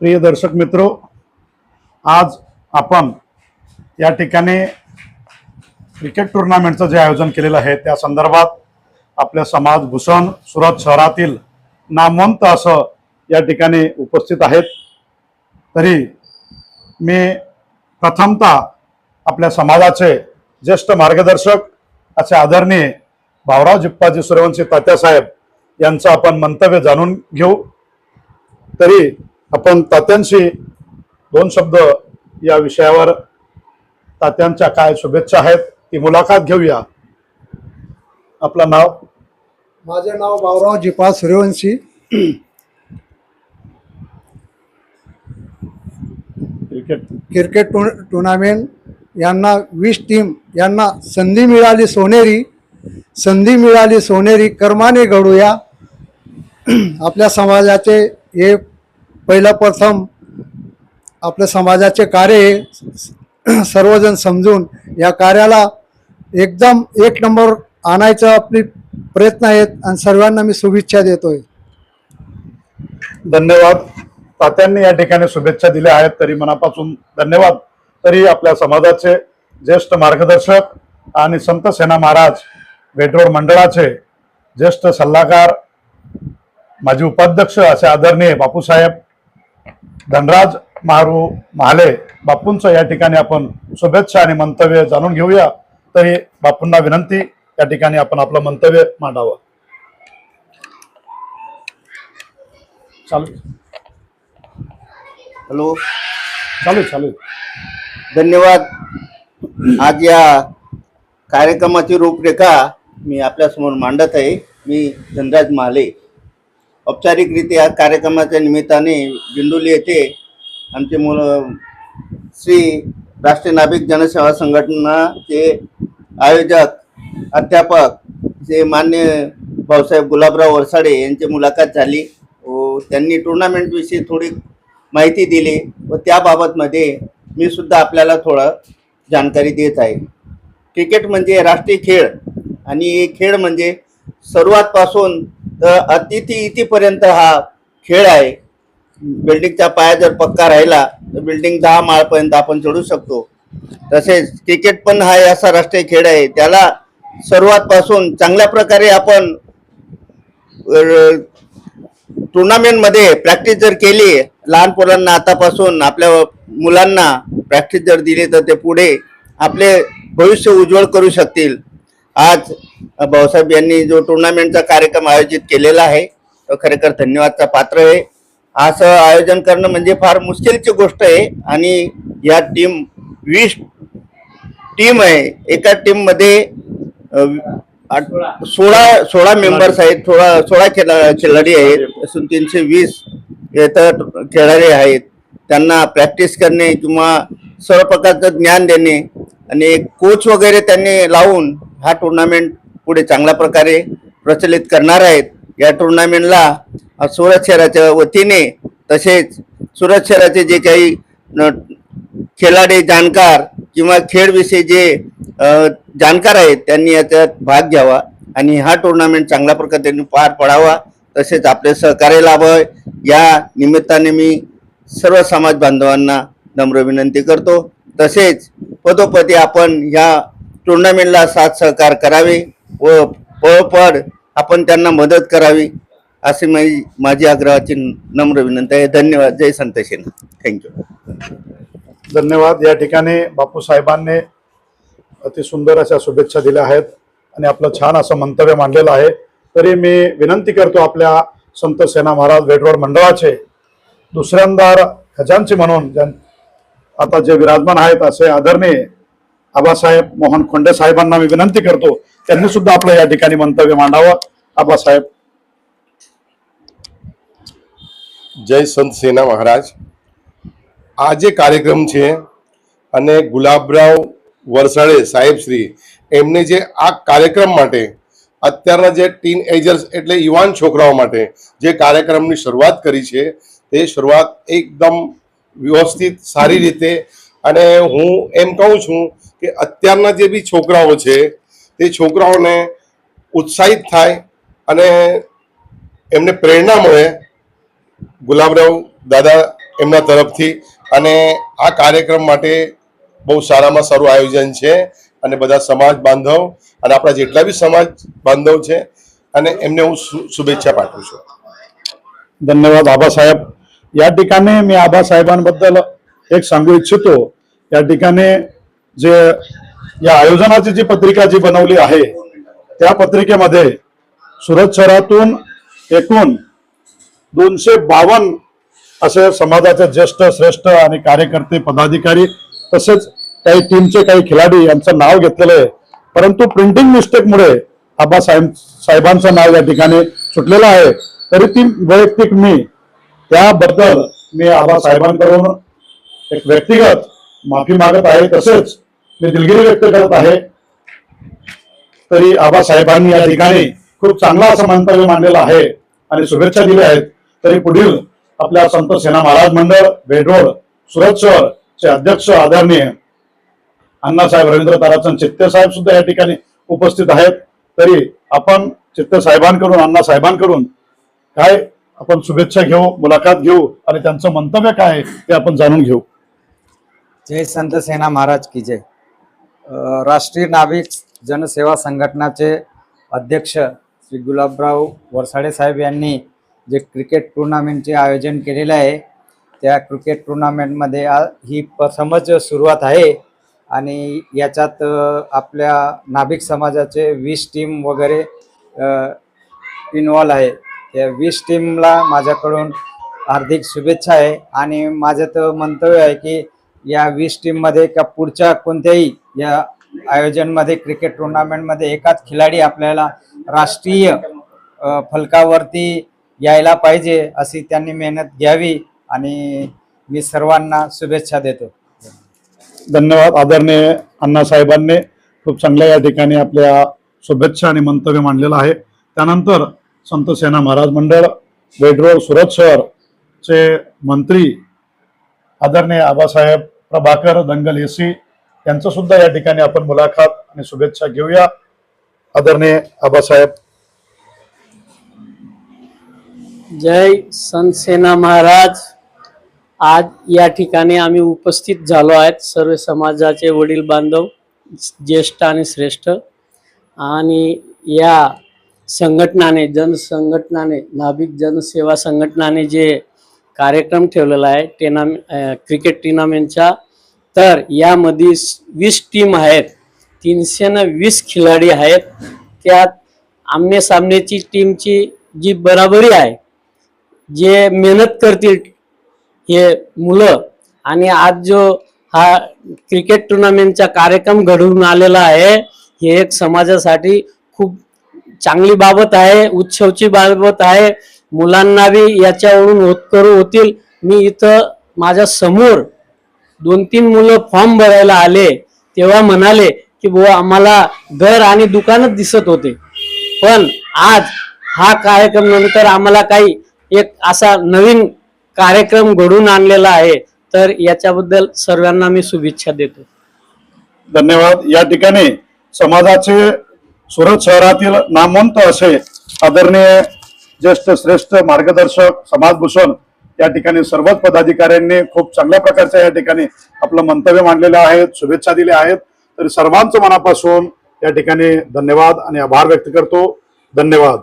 प्रिय दर्शक मित्रो आज आपण या ठिकाणी क्रिकेट टुर्नामेंटचं जे आयोजन केलेलं आहे त्या संदर्भात आपल्या समाज भूषण सुरत शहरातील नामवंत असं या ठिकाणी उपस्थित आहेत. तरी मी प्रथमतः आपल्या समाजाचे ज्येष्ठ मार्गदर्शक असे आदरणीय भावराव जिप्पाजी सूर्यवंशी तात्यासाहेब यांचं आपण मंतव्य जाणून घेऊ. तरी आपण तात्यांशी दोन शब्द या विषयावर तात्यांच्या काय शुभेच्छा आहेत ती मुलाखत घेऊया. आपलं नाव? माझे नाव Bhaurao Jipa Suryavanshi. Cricket. Cricket tour tournament यांना वीस टीम यांना संधी मिळाली सोनेरी. संधी मिळाली सोनेरी कर्माने घडूया. आपल्या समाजाचे हे पहिला प्रथम आपल्या समाजाचे कार्य सर्वजण समजून या कार्याला एकदम एक नंबर आणायचा आपली प्रयत्न आहेत आणि सर्वांना मी शुभेच्छा देतोय. धन्यवाद. तात्यांनी या ठिकाणी शुभेच्छा दिल्या आहेत तरी मनापासून धन्यवाद. तरी आपल्या समाजाचे ज्येष्ठ मार्गदर्शक आणि संत सेना महाराज वेटरोड मंडळाचे ज्येष्ठ सल्लागार माजी उपाध्यक्ष असे आदरणीय बापूसाहेब धनराज मारू महाले बापूंचं या ठिकाणी आपण शुभेच्छा आणि मंतव्य जाणून घेऊया. तरी बापूंना विनंती या ठिकाणी आपण आपलं मंतव्य मांडावं. चालू. हॅलो. चालू चालू. धन्यवाद. आज या कार्यक्रमाची रूपरेखा मी आपल्यासमोर मांडत आहे. मी धनराज महाले औपचारिकरित्या कार्यक्रमाच्या निमित्ताने दिंडोली येथे आमचे मुल श्री राष्ट्रीय नाभिक जनसेवा संघटनाचे आयोजक अध्यापक जे मान्य भाऊसाहेब गुलाबराव वरसाडे यांची मुलाखत झाली व त्यांनी टुर्नामेंटविषयी थोडी माहिती दिली व त्याबाबतमध्ये मी सुद्धा आपल्याला थोडं जानकारी देत आहे. क्रिकेट म्हणजे राष्ट्रीय खेळ आणि हे खेळ म्हणजे सर्वात पासून तर अतिथी इथीपर्यंत हा खेळ आहे. बिल्डिंगचा पाया जर पक्का राहिला तर बिल्डिंग दहा माळपर्यंत आपण चढू शकतो. तसेच क्रिकेट पण हा असा राष्ट्रीय खेळ आहे. त्याला सर्वात पासून चांगल्या प्रकारे आपण टुर्नामेंटमध्ये प्रॅक्टिस जर केली लहान पोरांना आतापासून आपल्या मुलांना प्रॅक्टिस जर दिली तर ते पुढे आपले भविष्य उज्ज्वल करू शकतील. आज भाऊसाहेब यांनी जो टुर्नामेंटचा कार्यक्रम आयोजित केलेला आहे तो खरेखर धन्यवादचा पात्र आहे. असं आयोजन करणं म्हणजे फार मुश्किलची गोष्ट आहे आणि या टीम वीस टीम आहे. एका टीममध्ये सोळा सोळा मेंबर्स आहेत सोळा सोळा खेळा खेळाडी आहेत असून तीनशे वीस इथं खेळाडू आहेत. त्यांना प्रॅक्टिस करणे किंवा सर्व प्रकारचं ज्ञान देणे आणि कोच वगैरे त्यांनी लावून हा टुर्नामेंट पुढे चांगल्या प्रकारे प्रचलित करणार आहेत. या टुर्नामेंटला सुरत शहराच्या वतीने तसेच सुरत शहराचे जे काही न- खेळाडू जाणकार किंवा खेळविषयी जे जाणकार आहेत त्यांनी याच्यात भाग घ्यावा आणि हा टुर्नामेंट चांगल्या पद्धतीने पार पडावा. तसेच आपले सहकार्य लाभावे. या निमित्ताने मी सर्व समाज बांधवांना नम्र विनंती करतो. तसेच पदोपदी आपण या टुर्नामेंटला साथ सहकार करावे व पळपड आपण त्यांना मदत करावी अशी माझी माझी आग्रहाची नम्र विनंती आहे. धन्यवाद. जय संत सेना थँक्यू धन्यवाद. या ठिकाणी बापूसाहेबांनी अति सुंदर अशा शुभेच्छा दिल्या आहेत आणि आपलं छान असं मंतव्य मांडलेलं आहे. तरी मी विनंती करतो आपल्या संत सेना महाराज वेटरोड मंडळाचे दुसऱ्यांदा खजांची म्हणून आता जे विराजमान आहेत असे आदरणीय आबासाहेब मोहन खोंडे साहेबांना मी विनंती करतो त्यांनी सुद्धा आपलं या ठिकाणी मंतव्य मांडावं आबासाहेब જય સંત સેના મહારાજ આ જે કાર્યક્રમ છે અને ગુલાબરાવ વરસાડે સાહેબશ્રી એમને જે આ કાર્યક્રમ માટે અત્યારના જે ટીન એજર્સ એટલે યુવાન છોકરાઓ માટે જે કાર્યક્રમની શરૂઆત કરી છે તે શરૂઆત એકદમ વ્યવસ્થિત સારી રીતે અને હું એમ કહું છું કે અત્યારના જે બી છોકરાઓ છે તે છોકરાઓને ઉત્સાહિત થાય અને એમને પ્રેરણા મળે ગુલાબરાવ દાદા એમના તરફથી અને આ કાર્યક્રમ માટે બહુ સારામાં સારું આયોજન છે અને બધા સમાજ બાંધવ અને આપણા જેટલા બી સમાજ બાંધવ છે અને એમને હું શુ- शुभेच्छा पाठवू છું धन्यवाद आबासाहेब या ठिकाणी मी आबासाहेबांबद्दल एक सांगू इच्छितो या ठिकाणी जे या आयोजनाची जी पत्रिका जी बनवली आहे त्या पत्रिकेमध्ये सुरत शहरातून एकूण दोनशे बावन्न असे समाजाचे ज्येष्ठ श्रेष्ठ आणि कार्यकर्ते पदाधिकारी तसेच काही टीमचे काही खिलाडी यांचं नाव घेतलेलं आहे. परंतु प्रिंटिंग मिस्टेकमुळे आबासाहेब साहेबांचं नाव या ठिकाणी सुटलेलं आहे. तरी ती वैयक्तिक मी त्याबद्दल मी आबासाहेबांकडून एक व्यक्तिगत माफी मागत आहे. तसेच मी दिलगिरी व्यक्त करत आहे. तरी आबासाहेबांनी या ठिकाणी खूप चांगला असं मंतव्य मांडलेलं आहे आणि शुभेच्छा दिल्या आहेत. तरी पुढील आपल्या संत सेना महाराज मंडळ बेडरोड सुरत शहरचे अध्यक्ष आदरणीय अण्णासाहेब रवींद्र ताराचंद चित्ते साहेब सुद्धा या ठिकाणी उपस्थित आहेत. तरी आपण चित्ते साहेबांकडून अण्णा साहेबांकडून काय आपण शुभेच्छा घेऊ मुलाखत घेऊ आणि त्यांचं मंतव्य काय ते आपण जाणून घेऊ. जय संत सेना महाराज की जय. राष्ट्रीय नाविक जनसेवा संघटनाचे अध्यक्ष श्री गुलाबराव वरसाडे साहेब यांनी जे क्रिकेट टुर्नामेंटचे आयोजन केलेलं आहे त्या क्रिकेट टुर्नामेंटमध्ये आ- ही प्रथमच सुरुवात आहे आणि याच्यात आपल्या नाभिक समाजाचे वीस टीम वगैरे इन्वॉल्व आहे. त्या वीस टीमला माझ्याकडून हार्दिक शुभेच्छा आहे आणि माझं तर मंतव्य आहे की या वीस टीममध्ये का पुढच्या कोणत्याही या आयोजनमध्ये क्रिकेट टुर्नामेंटमध्ये एकाच खिलाडी आपल्याला राष्ट्रीय फलकावरती यायला पाहिजे अशी त्यांनी मेहनत घ्यावी आणि मी सर्वांना शुभेच्छा देतो. धन्यवाद आदरणीय अण्णासाहेबांनी. खूप चांगल्या या ठिकाणी आपल्या शुभेच्छा आणि मंतव्य मांडलेलं आहे. त्यानंतर संत सेना महाराज मंडळ बेडरोड सुरत शहरचे मंत्री आदरणीय आबासाहेब प्रभाकर दंगल एसी यांचं सुद्धा या ठिकाणी आपण मुलाखत आणि शुभेच्छा घेऊया. आदरणीय आबासाहेब. जय संतसेना महाराज. आज या ठिकाणी आम्ही उपस्थित झालो आहेत सर्व समाजाचे वडील बांधव ज्येष्ठ आणि श्रेष्ठ. आणि या संघटनाने जनसंघटनाने नाभिक जनसेवा संघटनाने जे कार्यक्रम ठेवलेला आहे. टेना क्रिकेट टुर्नामेंटचा तर यामध्ये वीस टीम आहेत. तीनशे न वीस खिलाडी आहेत. त्यात आमने सामनेची टीमची जी बराबरी आहे जे मेहनत करतील हे मुलं आणि आज जो हा क्रिकेट टुर्नामेंटचा कार्यक्रम घडवून आलेला आहे हे एक समाजासाठी खूप चांगली बाबत आहे उत्सवची बाबत आहे. मुलांना बी याच्यावरून होतकरू होतील. मी इथं माझ्यासमोर दोन तीन मुलं फॉर्म भरायला आले. तेव्हा म्हणाले की बुवा आम्हाला घर आणि दुकानच दिसत होते. पण आज हा कार्यक्रम नंतर आम्हाला काही एक असा नवीन कार्यक्रम घडून आणलेला आहे. तर याच्याबद्दल सर्वांना मी शुभेच्छा देतो. धन्यवाद. या ठिकाणी समाजाचे सुरत शहरातील नामवंत असे आदरणीय ज्येष्ठ श्रेष्ठ मार्गदर्शक समाजभूषण या ठिकाणी सर्वच पदाधिकाऱ्यांनी खूप चांगल्या प्रकारच्या या ठिकाणी आपलं मंतव्य मांडलेलं आहे शुभेच्छा दिल्या आहेत. तर सर्वांचं मनापासून या ठिकाणी धन्यवाद आणि आभार व्यक्त करतो. धन्यवाद.